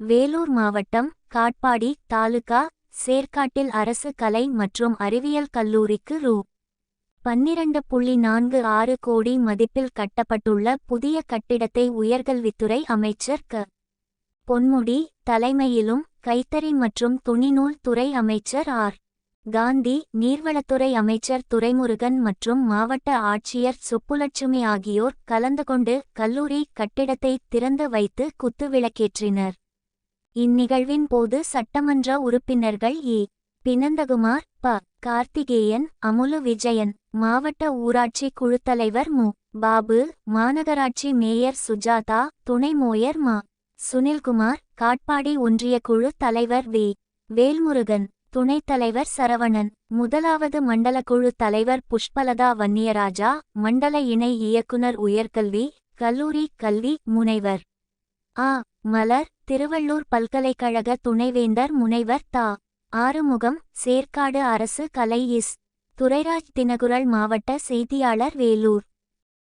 வேலூர் மாவட்டம் காட்பாடி தாலுகா சேர்க்காட்டில் அரசு கலை மற்றும் அறிவியல் கல்லூரிக்கு ரூ. பன்னிரண்டு புள்ளி நான்கு ஆறு கோடி மதிப்பில் கட்டப்பட்டுள்ள புதிய கட்டிடத்தை உயர்கல்வித்துறை அமைச்சர் க. பொன்முடி தலைமையிலும் கைத்தறி மற்றும் துணிநூல் துறை அமைச்சர் ஆர். காந்தி நீர்வளத்துறை அமைச்சர் துரைமுருகன் மற்றும் மாவட்ட ஆட்சியர் சுப்புலட்சுமி ஆகியோர் கலந்து கொண்டு கல்லூரி கட்டிடத்தை திறந்து வைத்து குத்துவிளக்கேற்றினர் இந்நிகழ்வின் போது சட்டமன்ற உறுப்பினர்கள் ஏ. பினந்தகுமார் ப. கார்த்திகேயன் அமுலு விஜயன் மாவட்ட ஊராட்சி குழுத்தலைவர் மு. பாபு மாநகராட்சி மேயர் சுஜாதா துணை மோயர் மா. சுனில்குமார் காட்பாடி ஒன்றிய குழு தலைவர் வே. வேல்முருகன் துணைத் தலைவர் சரவணன் முதலாவது மண்டல குழு தலைவர் புஷ்பலதா வன்னியராஜா மண்டல இணை இயக்குனர் உயர்கல்வி கல்லூரி கல்வி முனைவர். ஆ மலர் திருவள்ளூர் பல்கலைக்கழக துணைவேந்தர் முனைவர் தா. ஆறுமுகம் சேர்க்காடு அரசு கலை இஸ். துரைராஜ் தினகுரல் மாவட்ட செய்தியாளர் வேலூர்.